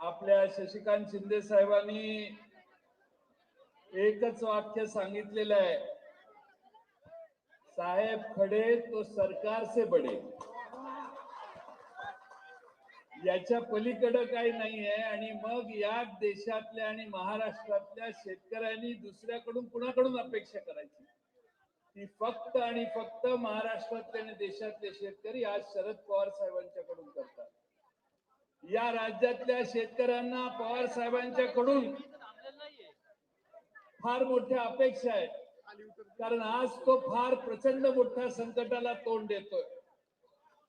आपल्या शशिकांत शिंदे साहेबांनी एकच वाक्य सांगितलेलं आहे. साहेब खडे तो सरकार से बडे. याच्या पलीकडे काही नाहीये आणि मग या देशातल्या आणि महाराष्ट्रातल्या शेतकऱ्यांनी दुसऱ्याकडून कुणाकडून अपेक्षा करायची? ती फक्त आणि फक्त महाराष्ट्रातले आणि देशातले शेतकरी आज शरद पवार साहेबांच्याकडून करतात. या राज्यातल्या शेतकऱ्यांना पवार साहेबांच्या कडून फार मोठ्या अपेक्षा आहेत. कारण आज तो फार प्रचंड मोठ्या संकटाला तोंड देतोय.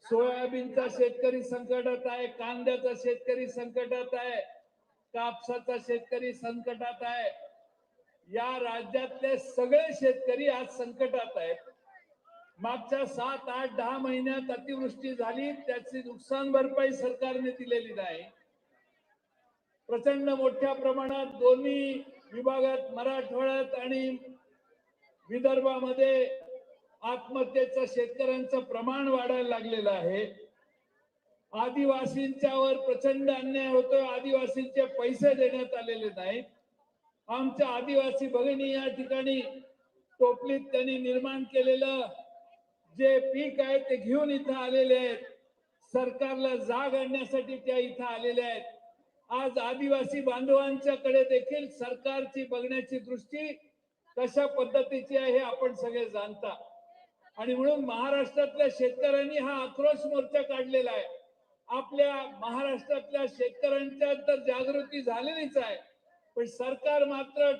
सोयाबीनचा शेतकरी संकटात आहे कांद्याचा शेतकरी संकटात आहे कापसाचा शेतकरी संकटात आहे. या राज्यातले सगळे शेतकरी आज संकटात आहेत. मागच्या सात आठ दहा महिन्यात अतिवृष्टी झाली त्याची नुकसान भरपाई सरकारने दिलेली नाही. प्रचंड मोठ्या प्रमाणात दोन्ही विभागात मराठवाड्यात आणि विदर्भामध्ये आत्महत्येचं शेतकऱ्यांचं प्रमाण वाढायला लागलेलं आहे. आदिवासींच्यावर प्रचंड अन्याय होतोय आदिवासींचे पैसे देण्यात आलेले नाहीत. आमच्या आदिवासी भगिनी या ठिकाणी टोपलीत त्यांनी निर्माण केलेलं जे पीक आहे ते घेऊन इथं आलेले आहेत. सरकारला जाग आणण्यासाठी त्या इथं आलेल्या आहेत. आज आदिवासी बांधवांच्याकडे देखील सरकारची बघण्याची दृष्टी कशा पद्धतीची आहे हे आपण सगळे जाणता. आणि म्हणून महाराष्ट्रातल्या शेतकऱ्यांनी हा आक्रोश मोर्चा काढलेला आहे. आपल्या महाराष्ट्रातल्या शेतकऱ्यांच्या तर जागृती झालेलीच आहे. पण सरकार मात्र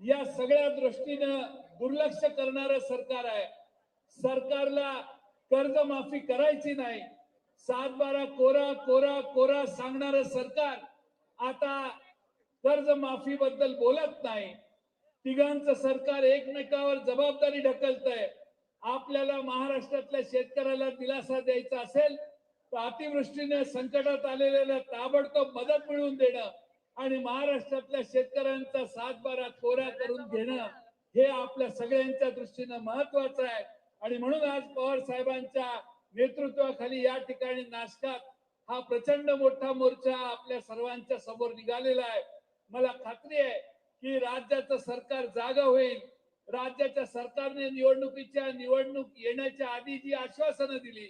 या सगळ्या दृष्टीनं दुर्लक्ष करणारं सरकार आहे. सरकारला कर्जमाफी करायची नाही. सात बारा कोरा कोरा कोरा सांगणार सरकार आता कर्जमाफी बद्दल बोलत नाही. तिघांचं सरकार एकमेकावर जबाबदारी ढकलत आहे आपल्याला महाराष्ट्रातल्या शेतकऱ्याला दिलासा द्यायचा असेल तर अतिवृष्टीने संकटात आलेल्या ताबडतोब मदत मिळवून देणं आणि महाराष्ट्रातल्या शेतकऱ्यांचा सातबारा कोरा करून घेणं हे आपल्या सगळ्यांच्या दृष्टीनं महत्वाचं आहे. आणि म्हणून आज पवार साहेबांच्या नेतृत्वाखाली या ठिकाणी नाशकात हा प्रचंड मोठा मोर्चा आपल्या सर्वांच्या समोर निघालेला आहे. मला खात्री आहे की राज्याचं सरकार जागा होईल. राज्याच्या सरकारने निवडणुकीच्या निवडणूक येण्याच्या आधी जी आश्वासनं दिली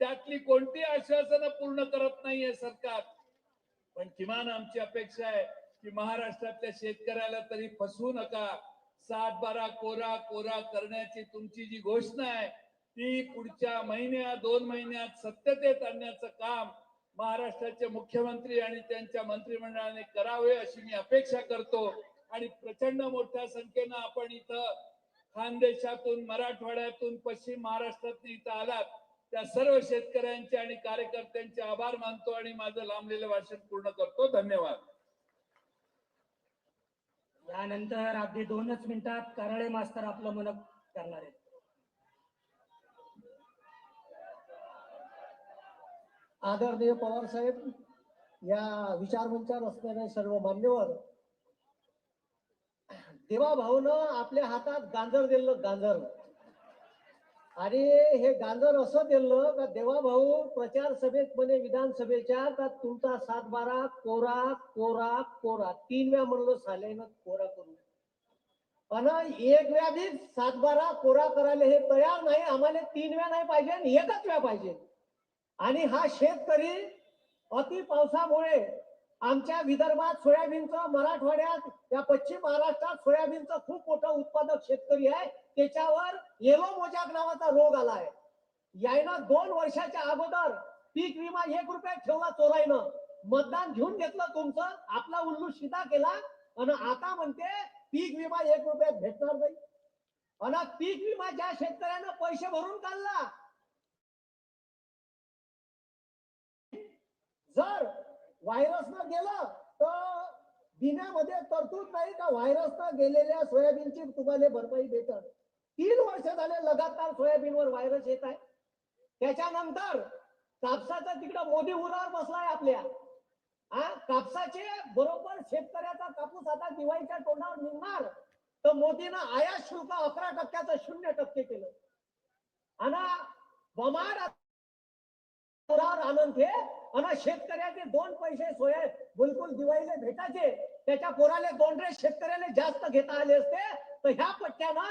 त्यातली कोणती आश्वासनं पूर्ण करत नाहीये सरकार? पण किमान आमची अपेक्षा आहे की महाराष्ट्रातल्या शेतकऱ्याला तरी फसवू नका. सात बारा कोरा कोरा करण्याची तुमची जी घोषणा आहे ती पुढच्या महिन्यात दोन महिन्यात सत्यतेत आणण्याचं काम महाराष्ट्राचे मुख्यमंत्री आणि त्यांच्या मंत्रिमंडळाने करावे अशी मी अपेक्षा करतो. आणि प्रचंड मोठ्या संख्येनं आपण इथं खानदेशातून मराठवाड्यातून पश्चिम महाराष्ट्रातून इथं आलात. त्या सर्व शेतकऱ्यांचे आणि कार्यकर्त्यांचे आभार मानतो आणि माझं लांबलेलं भाषण पूर्ण करतो. धन्यवाद. यानंतर अगदी दोनच मिनिटात कराळे मास्तर आपलं मन करणार आहेत. आदरणीय पवार साहेब या विचारमंचार असणाऱ्या सर्व मान्यवर देवा भाऊन आपल्या हातात गांजर दिलं गांजर. आणि हे गांजर असं दिलं का देवा भाऊ प्रचार सभेत म्हणे विधानसभेच्या का तुमचा सात बारा कोरा कोरा कोरा. तीन वेळा म्हणलो साल्यानं कोरा करू पण एक वेळा सात बारा कोरा करायला हे तयार नाही. आम्हाला तीन वेळा नाही पाहिजे आणि एकच वेळा पाहिजे. आणि हा शेतकरी अति पावसामुळे आमच्या विदर्भात सोयाबीनचं मराठवाड्यात या पश्चिम महाराष्ट्रात सोयाबीनचं खूप मोठं उत्पादक शेतकरी आहे. त्याच्यावर येलो मोजाक नावाचा रोग आलाय यायनं दोन वर्षाच्या अगोदर पीक विमा एक रुपयात ठेवला चोरायनं. मतदान घेऊन घेतलं तुमचं आपला उल्लू शिदा केला आणि आता म्हणते पीक विमा एक रुपयात भेटणार नाही. आणि पीक विमा ज्या शेतकऱ्यानं पैसे भरून काढला जर व्हायरस न गेलं तर बिन्यामध्ये तरतूद नाही का? व्हायरसनं गेलेल्या सोयाबीनची तुम्हाला भरपाई भेटत तीन वर्ष झाले लगातार सोयाबीनवर व्हायरस येत आहे. त्याच्यानंतर कापसाचा तिकडं मोदी उरावर बसलाय आपल्या. हा? कापसाचे बरोबर शेतकऱ्याचा कापूस आता दिवाळीच्या तोंडावर निघणार. तर मोदीनं आयात शुल्क अकरा टक्क्याचं शून्य टक्के केलं. आणि बमाड आनंद हे आम्हा शेतकऱ्याचे दोन पैसे सोया त्याच्या पोराले दोन रे शेतकऱ्याला जास्त घेता आले असते. तर ह्या पट्ट्यानं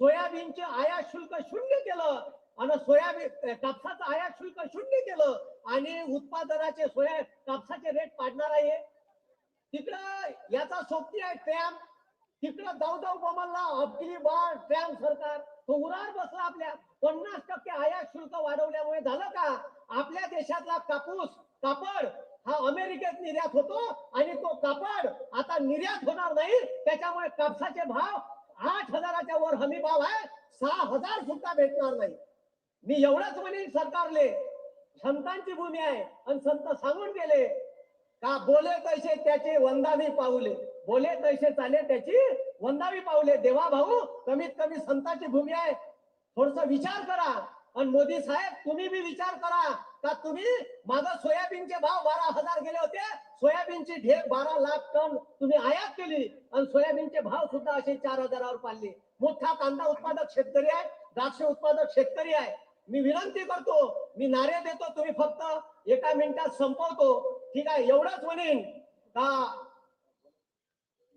सोयाबीनचे आयात शुल्क शून्य केलं. आणि सोयाबीन कापसाचं आयात शुल्क शून्य केलं. आणि उत्पादनाचे सोया कापसाचे रेट पाडणार आहे. तिकडं याचा सोबती आहे ट्रॅम तिकडं जाऊ जाऊ बमलला अबकिली बाळ ट्रॅम सरकार. तो उरार बसला आपल्या. पन्नास टक्के आयात शुल्क वाढवल्यामुळे झालं का? आपल्या देशातला कापूस कापड हा अमेरिकेत निर्यात होतो आणि तो कापड आता निर्यात होणार नाही. त्याच्यामुळे कापसाचे भाव आठ हजाराच्या वर हमी भाव आहे. सहा हजार सुद्धा भेटणार नाही. मी एवढंच म्हणेन सरकारले संतांची भूमी आहे आणि संत सांगून गेले का बोले तैसे त्याचे वंदावी पाऊले. बोले तैसे चाले त्याची वंदावी पाऊले. देवा भाऊ कमीत कमी संतांची भूमी आहे. थोडस विचार करा. आणि मोदी साहेब तुम्ही बी विचार करा. का तुम्ही माझं सोयाबीनचे भाव बारा हजार गेले होते? सोयाबीनची ढेप बारा लाख टन तुम्ही आयात केली आणि सोयाबीनचे भाव सुद्धा असे चार हजारावर पाडले. मोठा कांदा उत्पादक शेतकरी आहे द्राक्ष उत्पादक शेतकरी आहे. मी विनंती करतो मी नारे देतो तुम्ही फक्त एका मिनिटात संपवतो. ठीक आहे एवढंच म्हणेन का?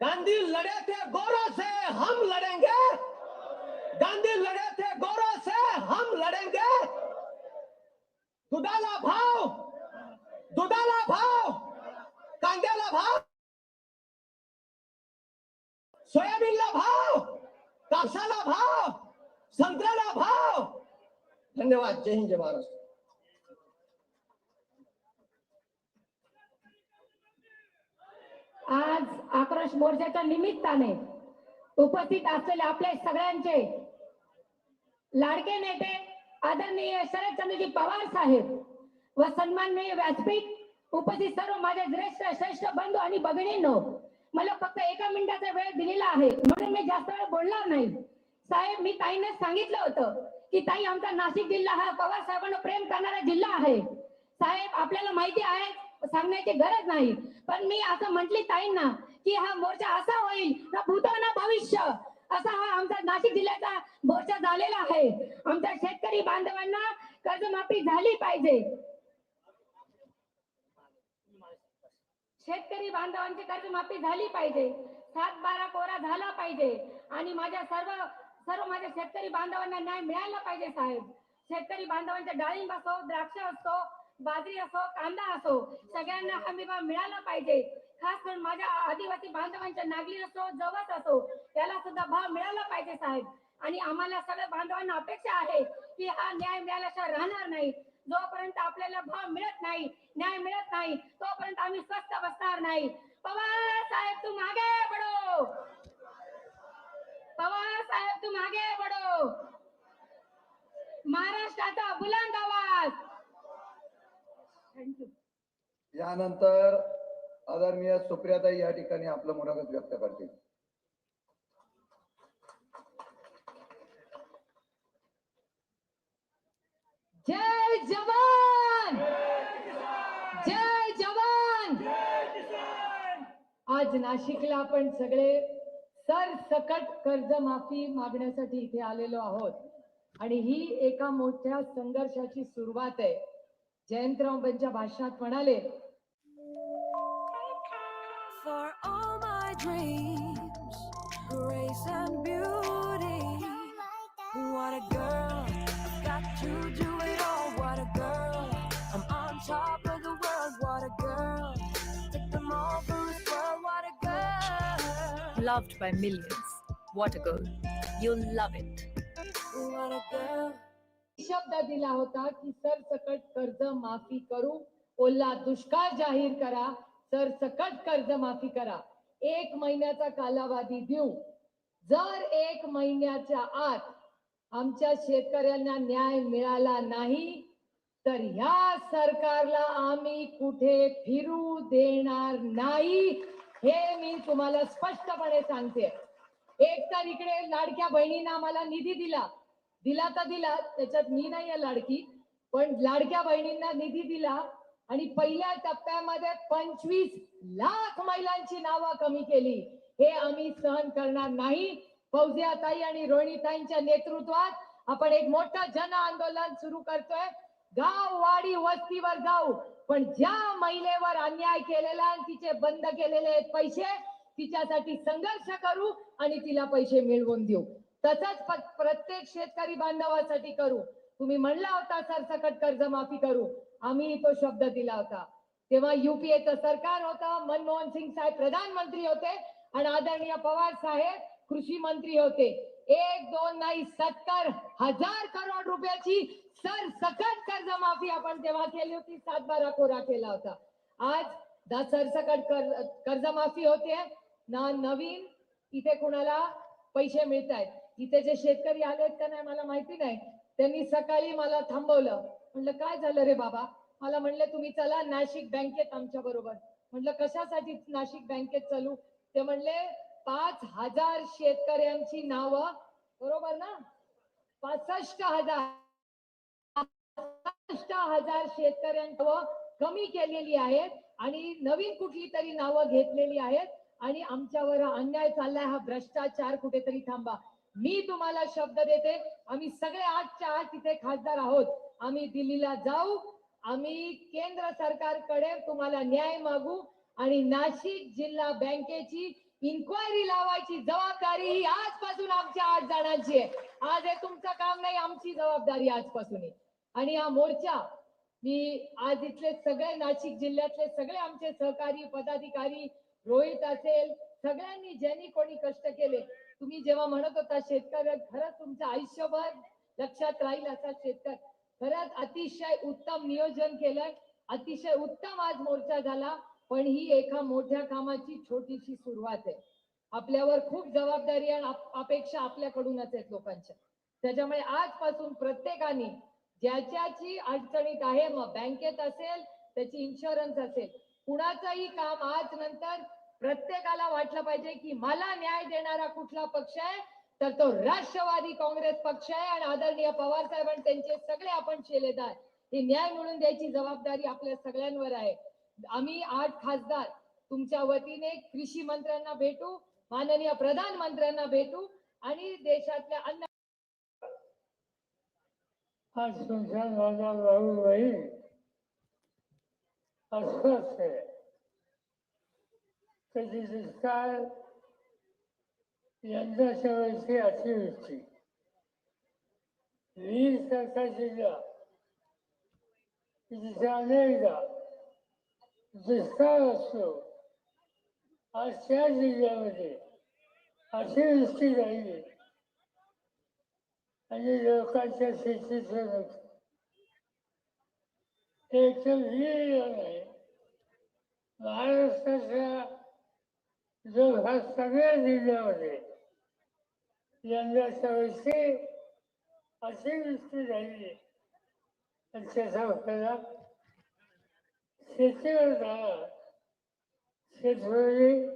गांधी लढे थे गौरव से हम लढेंगे. गांधी लडे थे गौरव से हम लड़ेंगे। दुधाला भाव दुधाला भाव कांद्याला भाव सोयाबीनला भाव कापसाला भाव संत्र्याला भाव। धन्यवाद जय हिंद जय महाराष्ट्र। आज आक्रोश मोर्चाच्या निमित्ताने उपस्थित असलेले आपले सगळ्यांचे लाडके नेते आदरणीय शरदचंद्रजी पवार साहेब व सन्माननीय व्यासपीठ उपस्थित सर्व माझे ज्येष्ठ श्रेष्ठ बंधू आणि भगिनींनो मला फक्त एका मिनिटाचा वेळ दिलेला आहे. म्हणून मी जास्त वेळ बोलणार नाही. साहेब मी ताईने सांगितलं होतं की ताई आमचा नाशिक जिल्हा हा पवार साहेबांना प्रेम करणारा जिल्हा आहे. साहेब आपल्याला माहिती आहे सांगण्याची गरज नाही. पण मी असं म्हटली ताईंना की हा मोर्चा असा होईल ना भूत ना भविष्य. असा हा आमचा नाशिक जिल्ह्याचा मोर्चा झालेला आहे. आमच्या शेतकरी बांधवांना कर्जमाफी झाली पाहिजे. शेतकरी बांधवांची कर्जमाफी झाली पाहिजे. सात बारा कोरा झाला पाहिजे. आणि माझ्या सर्व सर्व माझ्या शेतकरी बांधवांना न्याय मिळाला पाहिजे साहेब. शेतकरी बांधवांच्या डाळिंब असो द्राक्ष असो बाजरी असो कांदा असो सगळ्यांना हमी भाव मिळाला पाहिजे. खास करून माझ्या आदिवासी बांधवांच्या नागली असो जवस असो त्याला सुद्धा भाव मिळाला पाहिजे साहेब. आणि आम्हाला सगळ्या बांधवांना अपेक्षा आहे की हा न्याय मिळाल्याशिवाय राहणार नाही. जोपर्यंत आपल्याला भाव मिळत नाही न्याय मिळत नाही तोपर्यंत आम्ही स्वस्त बसणार नाही. पवार साहेब तू मागे पडो. पवार साहेब तू मागे पडो. महाराष्ट्राचा बुलंद आवाज. थँक्यू यानंतर आदरणीय सुप्रियाताई या ठिकाणी आपलं मुलाखत व्यक्त करतील. जय जवान! जय जवान! आज नाशिकला आपण सगळे सरसकट कर्जमाफी मागण्यासाठी इथे आलेलो आहोत. आणि ही एका मोठ्या संघर्षाची सुरुवात आहे. जयंतराव त्यांच्या भाषणात म्हणाले dreams, grace and beauty. What a girl, got to do it all. What a girl, I'm on top of the world. What a girl, take them all for a swirl. What a girl, loved by millions. What a girl. You'll love it. what a girl. शब्द दिला होता की सरसकट कर्ज माफी करू ओला दुष्काळ जाहीर करा सरसकट कर्ज माफी करा एक महिन्याचा कालावधी देऊ जर एक महिन्याच्या आत आमच्या शेतकऱ्यांना न्याय मिळाला नाही तर ह्या सरकारला आम्ही कुठे फिरू देणार नाही हे मी तुम्हाला स्पष्टपणे सांगते. एक तर इकडे लाडक्या बहिणींना आम्हाला निधी दिला. दिला तर दिला त्याच्यात मी नाही आहे लाडकी पण लाडक्या बहिणींना निधी दिला आणि पहिल्या टप्प्यामध्ये पंचवीस लाख महिलांची नावं कमी केली. हे आम्ही सहन करणार नाही. फौजियाताई आणि रोहिणीताईंच्या नेतृत्वात आपण एक मोठं जन आंदोलन सुरू करतोय. गाव वाडी वस्तीवर जाऊ. पण ज्या महिलेवर अन्याय केलेला आणि तिचे बंद केलेले आहेत पैसे तिच्यासाठी संघर्ष करू आणि तिला पैसे मिळवून देऊ. तसंच प्रत्येक शेतकरी बांधवासाठी करू. तुम्ही म्हणला होता सरसकट कर्जमाफी करू. आम्ही तो शब्द दिला होता. तेव्हा युपीएचं सरकार होतं मनमोहन सिंग साहेब प्रधानमंत्री होते आणि आदरणीय पवार साहेब कृषी मंत्री होते. एक दोन नाही सत्तर हजार करोड रुपयाची सरसकट कर्जमाफी आपण तेव्हा केली होती सात बारा कोरा केला होता. आज दा सरसकट कर कर्जमाफी होते. ना नवीन इथे कुणाला पैसे मिळत आहेत इथे जे शेतकरी आलेत का नाही मला माहिती नाही. त्यांनी सकाळी मला थांबवलं. म्हणलं काय झालं रे बाबा? मला म्हणले तुम्ही चला नाशिक बँकेत आमच्या बरोबर. म्हणलं कशासाठी नाशिक बँकेत चालू? ते म्हणले पाच हजार शेतकऱ्यांची नावं. बरोबर ना? पासष्ट हजार. हजार शेतकऱ्यांची कमी केलेली आहेत आणि नवीन कुठली तरी नावं घेतलेली आहेत आणि आमच्यावर हा अन्याय चाललाय हा भ्रष्टाचार कुठेतरी थांबा. मी तुम्हाला शब्द देते आम्ही सगळे आजच्या आठ तिथे खासदार आहोत. आम्ही दिल्लीला जाऊ आम्ही केंद्र सरकारकडे तुम्हाला न्याय मागू आणि नाशिक जिल्हा बँकेची इन्क्वायरी लावायची जबाबदारी ही आजपासून आमच्या आठ जणांची आहे. आज हे तुमचं काम नाही आमची जबाबदारी आजपासून आणि हा मोर्चा मी आज इथले सगळे नाशिक जिल्ह्यातले सगळे आमचे सहकारी पदाधिकारी रोहित असेल सगळ्यांनी ज्यांनी कोणी कष्ट केले तुम्ही जेव्हा म्हणत होता शेतकऱ्या खरंच तुमचं आयुष्यभर लक्षात राहील असा शेतकरी. खरंच अतिशय उत्तम नियोजन केलंय अतिशय उत्तम आज मोर्चा झाला पण ही एका मोठ्या कामाची छोटीशी सुरुवात आहे. आपल्यावर खूप जबाबदारी आणि अपेक्षा आपल्याकडूनच आहेत लोकांच्या. त्याच्यामुळे आजपासून प्रत्येकाने ज्याच्याची अडचणीत आहे मग बँकेत असेल त्याची इन्शुरन्स असेल कुणाचंही काम आज नंतर प्रत्येकाला वाटलं पाहिजे की मला न्याय देणारा कुठला पक्ष आहे तर तो राष्ट्रवादी काँग्रेस पक्ष आहे आणि आदरणीय पवार साहेब आणि त्यांचे सगळे आपण शेलेदार. हे न्याय मिळून द्यायची जबाबदारी आपल्या सगळ्यांवर आहे. आम्ही आठ खासदार. तुमच्या वतीने कृषी मंत्र्यांना भेटू माननीय प्रधानमंत्र्यांना भेटू आणि देशातल्या अन्न आज तुमच्या नाना राहुलबाई अस्वस्थ आहे कधी दुष्काळ यंदाच्या वर्षी अतिवृष्टी वीस टक्का जिल्हा तिथे अनेकदा दुष्काळ असतो आज त्या जिल्ह्यामध्ये अतिवृष्टी राहिली आणि लोकांच्या शेतीचं नुकसान एक तर विहीर नाही महाराष्ट्राच्या जवळपास सगळ्या जिल्ह्यामध्ये यंदाच्या वर्षी अतिवृष्टी झाली आणि त्याचा परिणाम शेतीवर झाला शेतकरी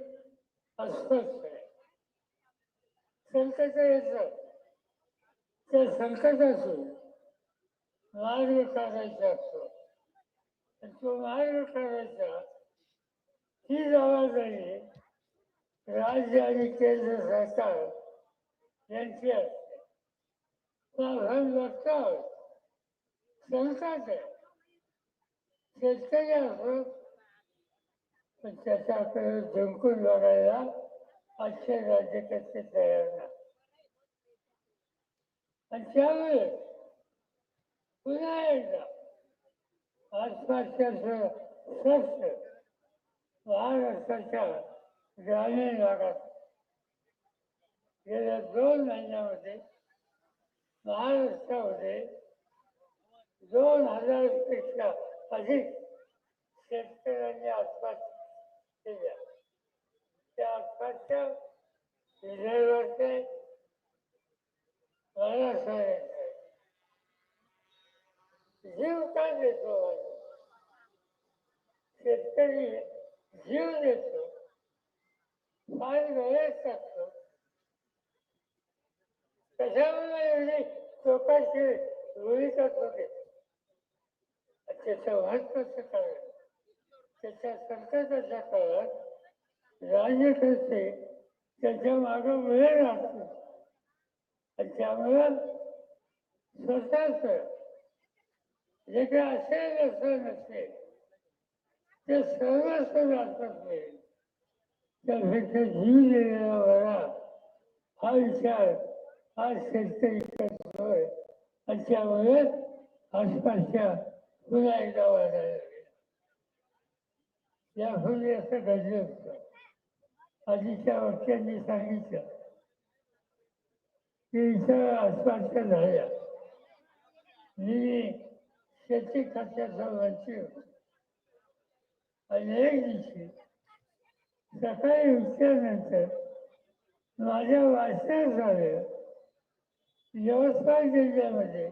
अस्वस्थ आहे. संकट येतं. त्या संकटातून मार्ग काढायचा असतो. आणि तो मार्ग काढायचा ही जबाबदारी राज्य आणि केंद्र सरकार यांची असते पण आपण बघतो संकट आहे शेतकरी असो पण त्याच्याकडे जिंकून बघायला आजचे राज्यकर्ते तयार नाही आणि त्यामुळे पुन्हा एकदा आसपासच्या गेल्या दोन महिन्यामध्ये महाराष्ट्रामध्ये दोन हजारपेक्षा अधिक शेतकऱ्यांनी आत्महत्या केल्या त्या आत्महत्या विदर्भाचे जीव का देतो? शेतकरी जीव देतो. फार वेळेस असतो कशामुळे एवढी लोकांची भूमिका होते. त्याचं महत्वाचं कारण त्याच्या संकटाच्या काळात राजकर्ते त्याच्या मागं वेळ राहतो आणि त्यामुळं स्वतःच जे काही असेल असं नसेल ते सर्वस्व राहतात नाही त्यापेक्षा जीव दिलेला बरा हा विचार आज शेतकरी करतोय आणि आसपासच्या पुन्हा एकदा वाढायला लागल्या यापूर्वी असं घडलं होतं आधीच्या वाक्यांनी सांगितलं की इथं आसपासच्या झाल्या मी शेती खात्याचा मंत्री आणि एक दिवशी सकाळी उठल्यानंतर माझ्या वाचण्यात झालं यवतमाळ जिल्ह्यामध्ये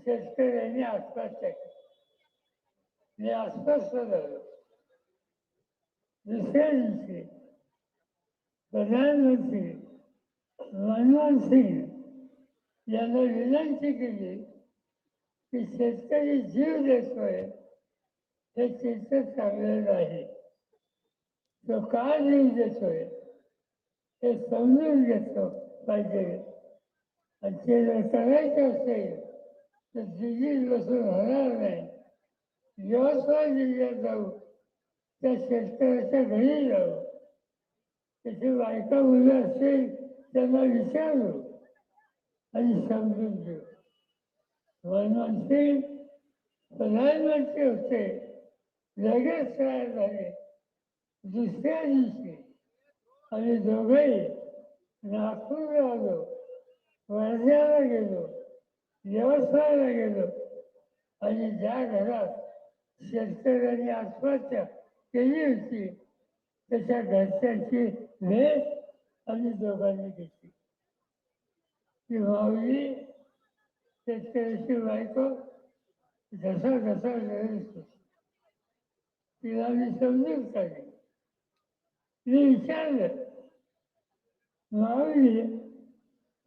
शेतकऱ्यांनी आत्महत्या केली मी अस्वस्थ झालो दुसऱ्या दिवशी प्रधानमंत्री मनमोहन सिंग यांना विनंती केली की शेतकरी जीव देतोय हे चित्र चांगलं नाही तो का जीव देतोय हे समजून घेतो पाहिजे. आणि ते जर करायचं असेल तर दिल्लीत बसून होणार नाही यवतमाळ जिल्ह्यात जाऊ त्या शेतकऱ्याच्या घरी जाऊ त्याची बायका मुलं असतील त्यांना विचारू आणि समजून घेऊ मनमोहन सिंग प्रधानमंत्री होते लगेच तयार झाले दुसऱ्या दिवशी आणि दोघंही नागपूरला आलो वर्ध्याला गेलो यवतमाळला गेलो आणि ज्या घरात शेतकऱ्यांनी आत्महत्या केली होती त्याच्या घरच्यांची भेट आम्ही दोघांनी घेतली. ती माऊली शेतकऱ्याची बायको घसा घसा गरज तिला मी समजून काढली. मी विचारलं माऊली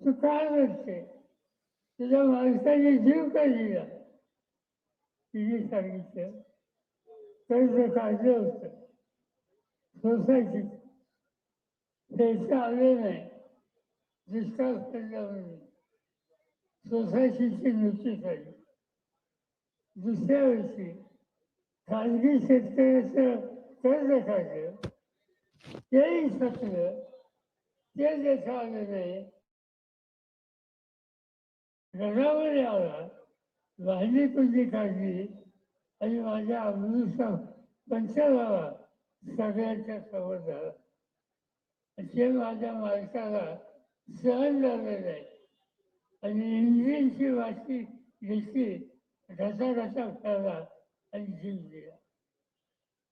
तू काय म्हणते तुझ्या माणसाने जीव का दिला तिने सांगितलं कर्ज काढलं होतं सोसायटी पैसे आले नाही दुष्काळ पडला म्हणून सोसायटीची नोटीस आली दुसऱ्या वर्षी खाजगी शेतकऱ्याचं कर्ज काढलं तेही सगळं ते देता आलं नाही घरामध्ये आला वाहिनी कुंडी काढली? आणि माझ्या अमृता पंचगावा सगळ्यांच्या समोर. झाला आणि ते माझ्या मालकाला सहन झालेलं आहे आणि इंजिनची वाशी घेतली घसा घसा खाला आणि जीव दिला.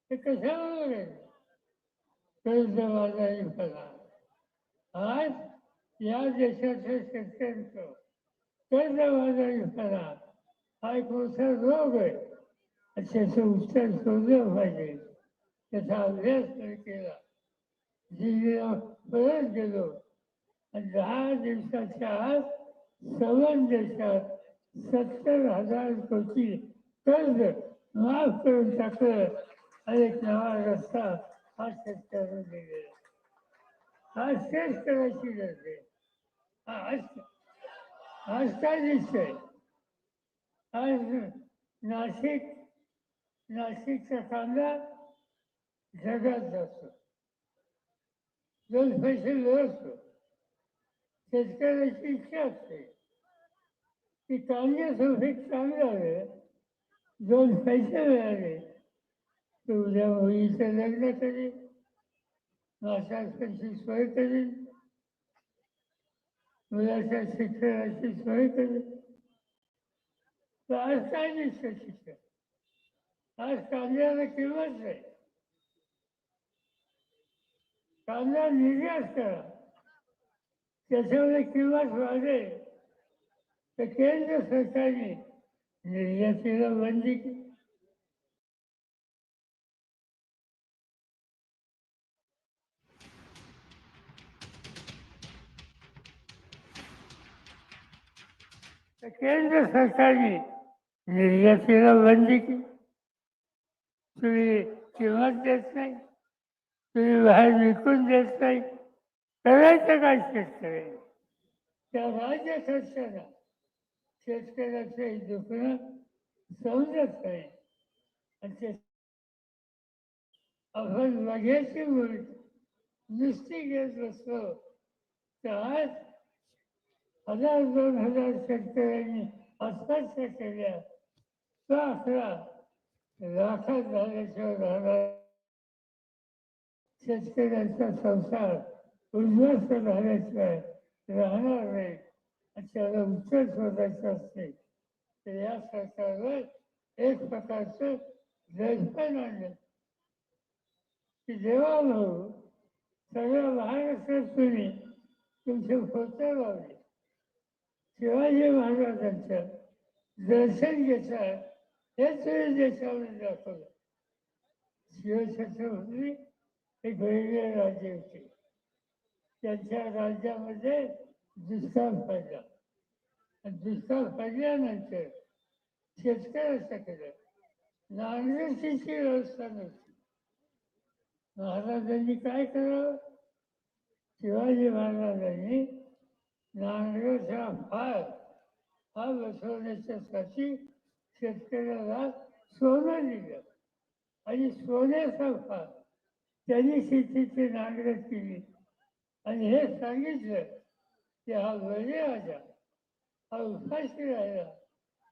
ते कशावर कर्ज बाजारी आज या देशाच्या शेतकऱ्यांचं कर्ज बाजारी फला हा एक मोठा रोग आहे आणि त्याचं उत्तर शोधलं पाहिजे त्याचा अभ्यास जर केला दिल्लीला परत गेलो आणि दहा दिवसाच्या आत सवन देशात सत्तर हजार कोटी कर्ज माफ करून टाकलं आणि एक नवा रस्ता हा शेतकऱ्यांना गेला हा शेतकऱ्याची गरज आहे हा आज काय दिसतंय आज नाशिक नाशिकचा कांदा जगात जातो. दोन पैसे लढतो शेतकऱ्याची इच्छा असते. की कांद्याचं पीक चांगलं आहे. दोन पैसे मिळाले तर उद्या मुलीचं लग्न करेल माशाची सोय करेल मुलाच्या शिक्षणाची सोय करेल तर आज काय दिसतं शिक्षण आज कांद्याला किंमत नाही कांदा निर्यात करा त्याच्यामध्ये किंमत वाढेल तर केंद्र सरकारने निर्यातीला बंदी केली तर केंद्र सरकारने निर्यातीला बंदी केली. तुम्ही किंमत देत नाही तुम्ही बाहेर विकून देत नाही. करायचं काय शेतकऱ्याने. त्या राज्य सरकारला शेतकऱ्याचं हे दुखणं समजत नाही. आणि ते आपण बघ्याची मूर्ती नुसती घेत बसलो तर आज हजार दोन हजार शेतकऱ्यांनी आत्महत्या केल्या तो आकडा लाखात झाल्याशिवाय राहणार शेतकऱ्यांचा संसार उद्ध्वस्त झाल्याशिवाय राहणार नाही. आणि त्याला उत्तर शोधायचं असते. तर या सरकारवर एक प्रकारचं दडपण आणलं की जेव्हा भाऊ सगळ्या महाराष्ट्रात तुम्ही तुमचे फोटो लावले शिवाजी महाराजांचं दर्शन घेतलं हे देशामध्ये दाखवलं. शिवछत्रपती हे गैर राज्य होते. त्यांच्या राज्यामध्ये दुष्काळ पडला. आणि दुष्काळ पडल्यानंतर शेतकऱ्याचं केलं. नांगरतीची व्यवस्था नव्हती. महाराजांनी काय करावं शिवाजी महाराजांनी नांगराचा फार हा बसवण्याच्यासाठी शेतकऱ्याला सोनं दिलं. आणि सोन्याचा फार त्यांनी शेतीची नांगरट केली. आणि हे सांगितलं की हा बळी राजा हा उपाशी राहिला.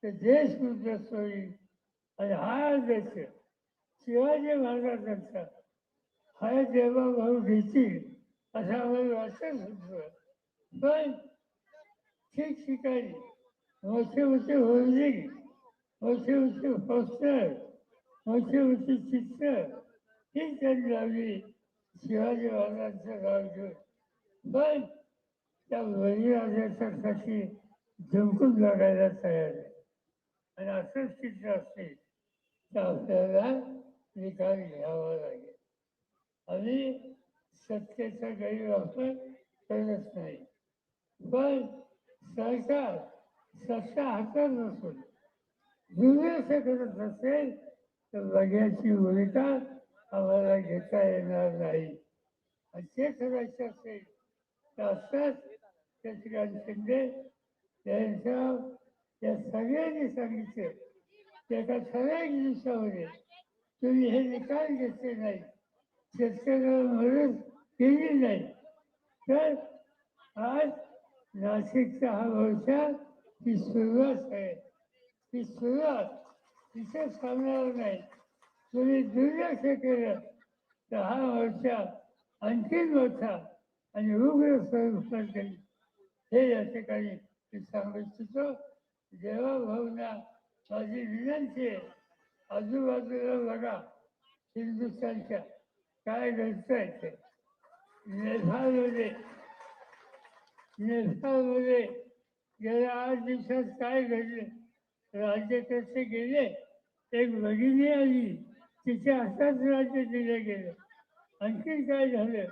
तर देश उद्ध्वस्त होईल आणि हा देश शिवाजी महाराजांचा हा देवा भाऊ घेतील असं आम्हाला वाटत. होतं पण ठिकठिकाणी मोठे मोठे होर्डिंग मोठे मोठे पोस्टर मोठे मोठे चित्र ही त्यांनी लावली शिवाजी महाराजांचं नाव घेऊन पण त्या बळीराजाच्यासाठी झुंकून लागायला तयार आहे. आणि असंच चित्र असेल तर आपल्याला निकाल घ्यावा लागेल. आणि सत्तेचा गैरवापर करत नाही. पण सरकार सत्ता हातात नसून दुर्लक्ष करत असेल तर लग्याची भूमिका आम्हाला घेता येणार नाही. असे करायचे असेल तर असताच शशिकांत शिंदे यांच्या या सगळ्यांनी सांगितले. एका ठराविक दिवसामध्ये तुम्ही हे निकाल घेतले नाही. शेतकऱ्याला मदत केली नाही. तर आज नाशिकचा हा मोर्चा ही सुरुवात आहे. ही सुरुवात तिथे थांबणार नाही. तुम्ही दुर्लक्ष केलं तर हा मोर्चा आणखी मोठा आणि उग्र स्वरूपात जाईल. हे या ठिकाणी मी सांगू इच्छितो. जेव्हा भाऊना माझी विनंती आहे आजूबाजूला बघा हिंदुस्थानच्या काय घडतंय ते. नेपाळमध्ये गेल्या आठ दिवसात काय झाले राज्य कसे गेले? एक भगिनी आली. तिच्या असाच राज्य दिले गेलं. आणखी काय झालं?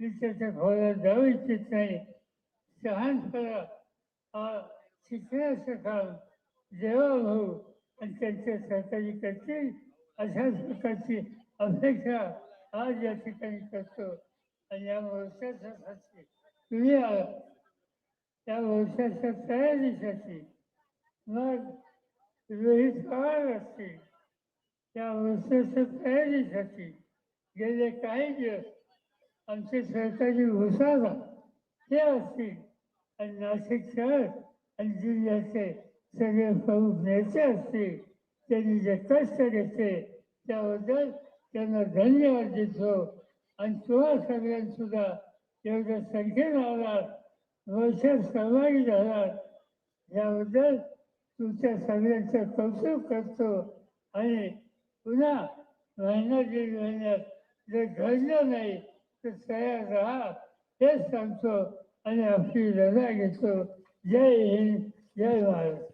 मी त्याच्या खोल्यात जाऊ इच्छित नाही. शहाणपणा हा शिकण्याचं काम. देवा भाऊ. आणि त्यांच्या सरकारी करतील अशाच प्रकारची अपेक्षा आज या ठिकाणी करतो. आणि या वर्षासाठी तुम्ही आला. त्या वर्षाच्या तयारीसाठी मग रोहित काळ असतील त्या वर्षाच्या तयारीसाठी गेले काही दिवस आमचे सरकारी घोषणा हे असतील आणि नाशिक शहर आणि जिल्ह्याचे सगळे प्रमुख नेते असतील त्यांनी जे कष्ट घेतले त्याबद्दल त्यांना धन्यवाद देतो. आणि तुम्हा सगळ्यांसुद्धा एवढ्या संख्येनं आला वर्षात सहभागी झाला याबद्दल तुमच्या सगळ्यांचं कौतुक करतो. आणि पुन्हा महिना दीड महिन्यात जर घडलं नाही तर तयार राहा. हेच सांगतो आणि आपली रजा घेतो. जय हिंद जय महाराष्ट्र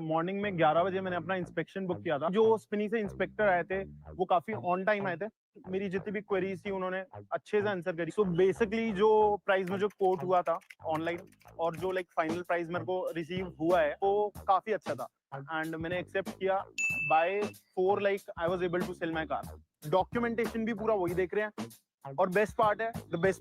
मॉर्निंग में 11 बजे मैंने अपना इंस्पेक्शन बुक किया था। जो स्पिनी से इंस्पेक्टर आए थे, वो काफ़ी ऑन टाइम आए थे। मेरी जितनी भी क्वेरीज थी, उन्होंने अच्छे से आंसर करी। सो बेसिकली जो प्राइस में जो कोट हुआ था ऑनलाइन और जो लाइक फाइनल प्राइस मेरे को रिसीव हुआ है, वो काफ़ी अच्छा था। एंड मैंने accept KIA by for like I was able to sell my car documentation भी पूरा वही देख रहे हैं। और बेस्ट पार्ट है द बेस्ट